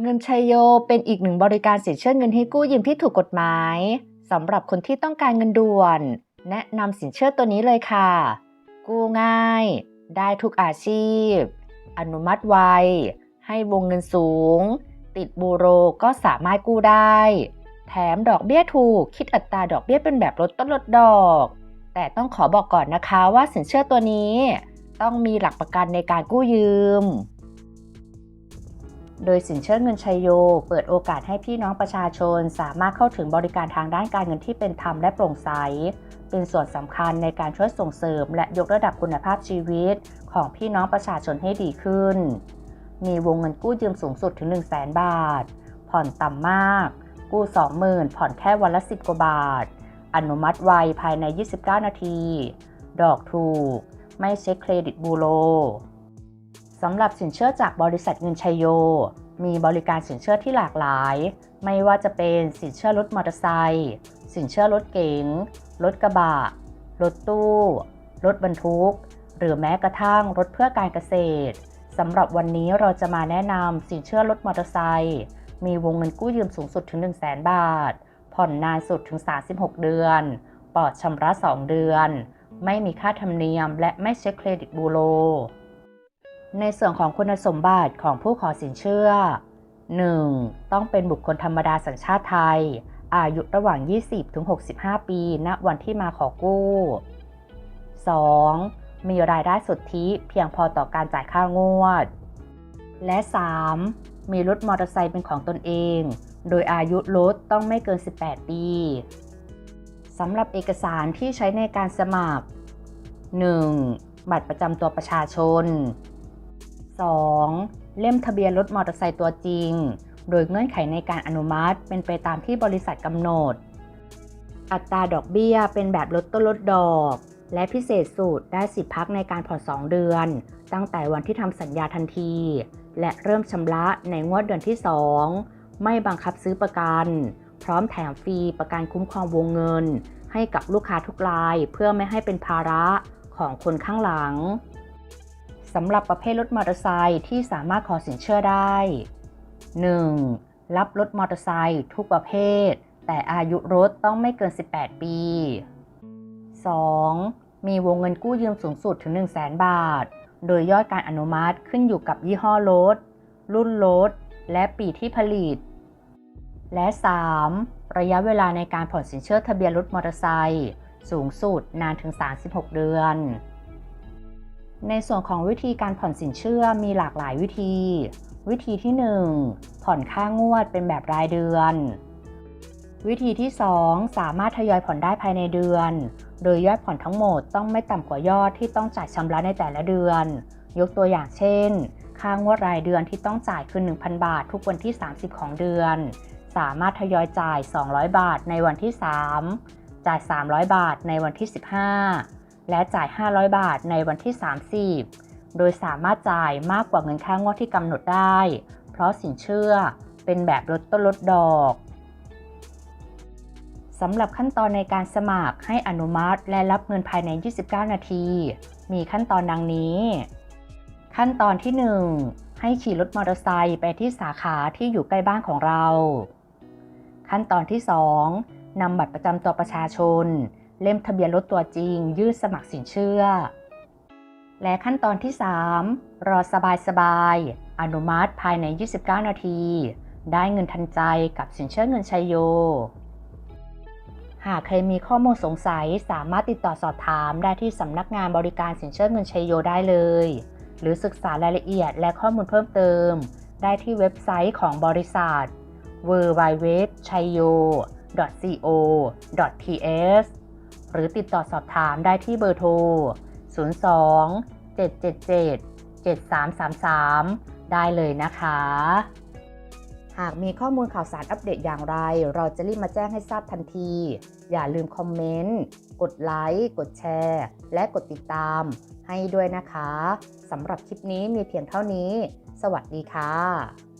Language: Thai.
เงินชัยโยเป็นอีกหนึ่งบริการสินเชื่อเงินให้กู้ยืมที่ถูกกฎหมายสำหรับคนที่ต้องการเงินด่วน แนะนำสินเชื่อตัวนี้เลยค่ะ กู้ง่าย ได้ทุกอาชีพ อนุมัติไว ให้วงเงินสูง ติดบูโรก็สามารถกู้ได้ แถมดอกเบี้ยถูก คิดอัตราดอกเบี้ยเป็นแบบลดต้นลดดอก แต่ต้องขอบอกก่อนนะคะว่าสินเชื่อตัวนี้ ต้องมีหลักประกันในการกู้ยืม โดยสินเชื่อเงินชัยโย เปิดโอกาสให้พี่น้องประชาชน สามารถเข้าถึงบริการทางด้านการเงินที่เป็นธรรมและโปร่งใส เป็นส่วนสำคัญในการช่วยส่งเสริม และยกระดับคุณภาพชีวิต ของพี่น้องประชาชนให้ดีขึ้น มีวงเงินกู้ยืมสูงสุดถึง 1 0 0 0 0แบาท ผ่อนต่ำมาก กู้ 20,000 ผ่อนแค่วันละ 10 กว่าบาท อนุมัติไวภายใน 29 นาที ดอกถูก ไม่เช็คเครดิตบูโร สำหรับสินเชื่อจากบริษัทเงินชัยโย มีบริการสินเชื่อที่หลากหลาย ไม่ว่าจะเป็นสินเชื่อรถมอเตอร์ไซค์สินเชื่อรถเก๋งรถกระบะ รถตู้ รถบรรทุก หรือแม้กระทั่งรถเพื่อการเกษตรสำหรับวันนี้เราจะมาแนะนำสินเชื่อรถมอเตอร์ไซค์มีวงเงินกู้ยืมสูงสุดถึง 1 0 0 0 0แสนบาท ผ่อนนานสุดถึง 36 เดือนปลอดชำระ 2 เดือน ไม่มีค่าธรรมเนียมและไม่เช็คเครดิตบูโร ในส่วนของคุณสมบัติของผู้ขอสินเชื่อ 1. ต้องเป็นบุคคลธรรมดาสัญชาติไทย อายุระหว่าง 20-65 ปี ณ วันที่มาขอกู้ 2. มีรายได้สุทธิเพียงพอต่อการจ่ายค่างวด และ 3. มีรถมอเตอร์ไซค์เป็นของตนเอง โดยอายุรถต้องไม่เกิน 18 ปีสำหรับเอกสารที่ใช้ในการสมัคร 1. บัตรประจำตัวประชาชน 2. เล่มทะเบียนรถมอเตอร์ไซค์ตัวจริง โดยเงื่อนไขในการอนุมัติเป็นไปตามที่บริษัทกำหนด อัตราดอกเบี้ยเป็นแบบลดต้นลดดอก และพิเศษสุดได้สิทธิพักในการผ่อน 2 เดือน ตั้งแต่วันที่ทำสัญญาทันที และเริ่มชำระในงวดเดือนที่ 2 ไม่บังคับซื้อประกัน พร้อมแถมฟรีประกันคุ้มครองวงเงิน ให้กับลูกค้าทุกรายเพื่อไม่ให้เป็นภาระของคนข้างหลัง สำหรับประเภทรถมอเตอร์ไซค์ที่สามารถขอสินเชื่อได้ 1. รับรถมอเตอร์ไซค์ทุกประเภท แต่อายุรถต้องไม่เกิน 18 ปี 2. มีวงเงินกู้ยืมสูงสุดถึง 1 0 0 0 0 0 บาท โดยยอดการอนุมัติขึ้นอยู่กับยี่ห้อรถ รุ่นรถ และปีที่ผลิต และ 3. ระยะเวลาในการผ่อนสินเชื่อทะเบียนรถมอเตอร์ไซค์สูงสุดนานถึง 36 เดือน ในส่วนของวิธีการผ่อนสินเชื่อมีหลากหลายวิธี วิธีที่ 1 ผ่อนค่างวดเป็นแบบรายเดือน วิธีที่ 2 สามารถทยอยผ่อนได้ภายในเดือน โดยยอดผ่อนทั้งหมดต้องไม่ต่ำกว่ายอดที่ต้องจ่ายชำระในแต่ละเดือน ยกตัวอย่างเช่น ค่างวดรายเดือนที่ต้องจ่ายคือ 1,000 บาท ทุกวันที่ 30 ของเดือน สามารถทยอยจ่าย 200 บาทในวันที่ 3 จ่าย 300 บาทในวันที่ 15 และจ่าย 500 บาทในวันที่ 30 โดยสามารถจ่ายมากกว่าเงินค่างวดที่กำหนดได้ เพราะสินเชื่อเป็นแบบลดต้นลดดอกสำหรับขั้นตอนในการสมัครให้อนุมัติและรับเงินภายใน 29 นาที มีขั้นตอนดังนี้ ขั้นตอนที่ 1 ให้ขี่รถมอเตอร์ไซค์ไปที่สาขาที่อยู่ใกล้บ้านของเรา ขั้นตอนที่ 2นำบัตรประจำตัวประชาชน เล่มทะเบียนรถตัวจริง ยื่นสมัครสินเชื่อ และขั้นตอนที่ 3 รอสบายๆอนุมัติภายใน 29 นาที ได้เงินทันใจกับสินเชื่อเงินชัยโย หากใครมีข้อมูลสงสัยสามารถติดต่อสอบถามได้ที่สำนักงานบริการสินเชื่อเงินชัยโยได้เลย หรือศึกษารายละเอียดและข้อมูลเพิ่มเติม ได้ที่เว็บไซต์ของบริษัท w w w c h a y y o co th หรือติดต่อสอบถามได้ที่เบอร์โทร 02 777 7333 ได้เลยนะคะ หากมีข้อมูลข่าวสารอัปเดตอย่างไร เราจะรีบมาแจ้งให้ทราบทันที อย่าลืมคอมเมนต์ กดไลค์ กดแชร์ และกดติดตามให้ด้วยนะคะ สำหรับคลิปนี้มีเพียงเท่านี้ สวัสดีค่ะ